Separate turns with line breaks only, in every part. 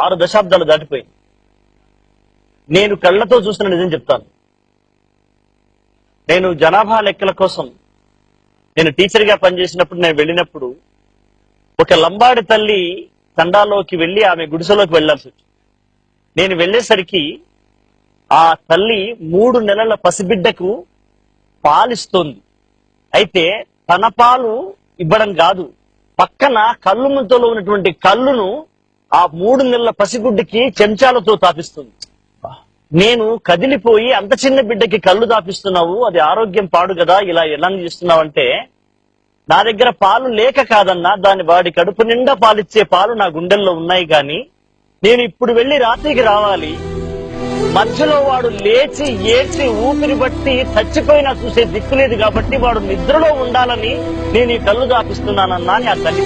ఆరు దశాబ్దాలు దాటిపోయింది. నేను కళ్ళతో చూసిన నిజం చెప్తాను. నేను జనాభా లెక్కల కోసం నేను టీచర్గా పనిచేసినప్పుడు నేను వెళ్ళినప్పుడు ఒక లంబాడి తల్లి తండాలోకి వెళ్ళి ఆమె గుడిసెలోకి వెళ్ళాల్సి వచ్చింది. నేను వెళ్ళేసరికి ఆ తల్లి మూడు నెలల పసిబిడ్డకు పాలిస్తోంది. అయితే తన పాలు ఇవ్వడం కాదు పక్కన కళ్ళు ముంతలో ఉన్నటువంటి కళ్ళును ఆ మూడు నెలల పసిగుడ్డికి చెంచాలతో తాపిస్తుంది. నేను కదిలిపోయి అంత చిన్న బిడ్డకి కళ్ళు తాపిస్తున్నావు అది ఆరోగ్యం పాడు కదా ఇలా ఎలా చేస్తున్నావు అంటే నా దగ్గర పాలు లేక కాదన్నా దాని వాడి కడుపు నిండా పాలిచ్చే పాలు నా గుండెల్లో ఉన్నాయి గాని నేను ఇప్పుడు వెళ్ళి రాత్రికి రావాలి. మధ్యలో వాడు లేచి ఏడ్చి ఊపిరి బట్టి చచ్చిపోయినా చూసే దిక్కు లేదు కాబట్టి వాడు నిద్రలో ఉండాలని నేను ఈ కళ్ళు దాపిస్తున్నానన్నా అని ఆ తల్లి.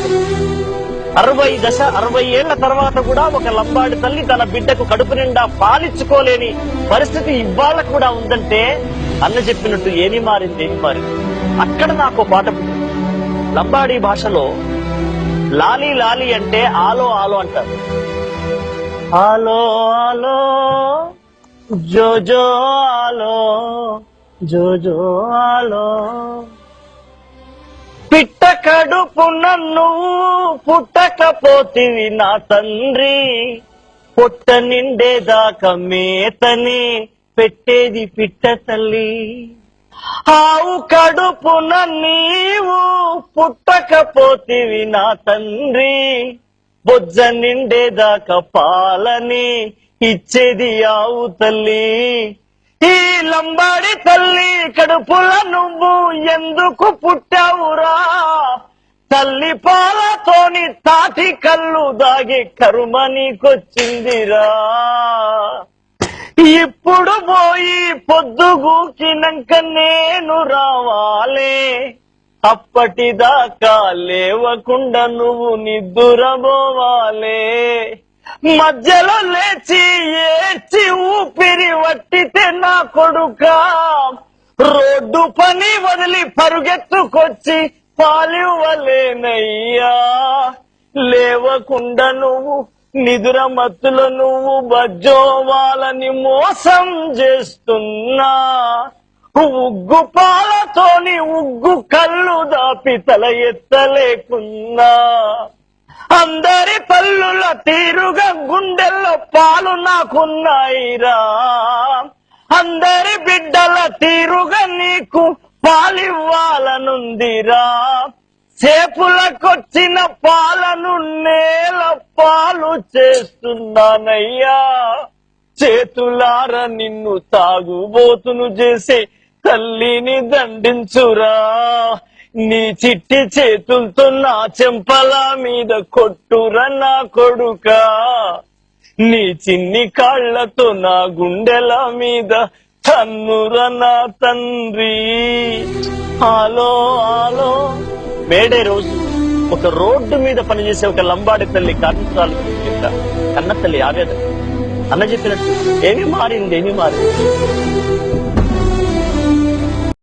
అరవై దశ అరవై ఏళ్ళ తర్వాత కూడా ఒక లంబాడి తల్లి తన బిడ్డకు కడుపు నిండా పాలించుకోలేని పరిస్థితి ఇవాళ కూడా ఉందంటే అన్న చెప్పినట్టు ఏమి మారింది ఏమి మారింది. అక్కడ నాకు పాట లంబాడి భాషలో లాలి లాలి అంటే ఆలో ఆలో అంటారు. ఆలో ఆలో జో జో ఆలో జో జో ఆలో. పిట్ట కడుపు నన్ను పుట్టకపోతివి నా తండ్రి. పొట్ట నిండేదాకా మేతని పెట్టేది పిట్ట తల్లి. ఆవు కడుపున నీవు పుట్టకపోతివి నా తండ్రి. బొజ్జ నిండేదాకా పాలని ఇచ్చేది ఆవు తల్లి. లంబాడి తల్లి కడుపుల నువ్వు ఎందుకు పుట్టావురా? తల్లి పాలతోని తాటి కళ్ళు దాగి కరుమ నీకొచ్చిందిరా. ఇప్పుడు పోయి పొద్దుగూకినాక నేను రావాలే. అప్పటిదాకా లేవకుండా నువ్వు నిద్దురబోవాలే. మధ్యలో లేచి ఏడ్చి ఊపిరి వట్టితే నా కొడుక రోడ్డు పని వదిలి పరుగెత్తుకొచ్చి పాలివ్వలేనయ్యా. లేవకుండా నువ్వు నిదుర మత్తులో నువ్వు బజ్జోవాలని మోసం చేస్తున్నా. ఉగ్గు పాలతోని ఉగ్గు కళ్ళు దాపి తల ఎత్తలేకున్నా. అందరి పల్లుల తీరుగా గుండెల్లో పాలు నాకున్నాయిరా. అందరి బిడ్డల తీరుగా నీకు పాలివ్వాలనుందిరా. చేపులకొచ్చిన పాలను నేల పాలు చేస్తున్నానయ్యా. చేతులార నిన్ను తాగుబోతును చేసే తల్లిని దండించురా. నీ చిట్టి చేతులతో నా చెంపల మీద కొట్టురా నా కొడుక. నీ చిన్ని కాళ్ళతో నా గుండెల మీద తన్నురా నా తండ్రి. ఆలో ఆలో. మేడే రోజు ఒక రోడ్డు మీద పనిచేసే ఒక లంబాడి తల్లి కార్మికురాలు కన్న తల్లి ఆవేదన. అన్న చెప్పినట్టు ఏమి మారింది ఏమి మారింది?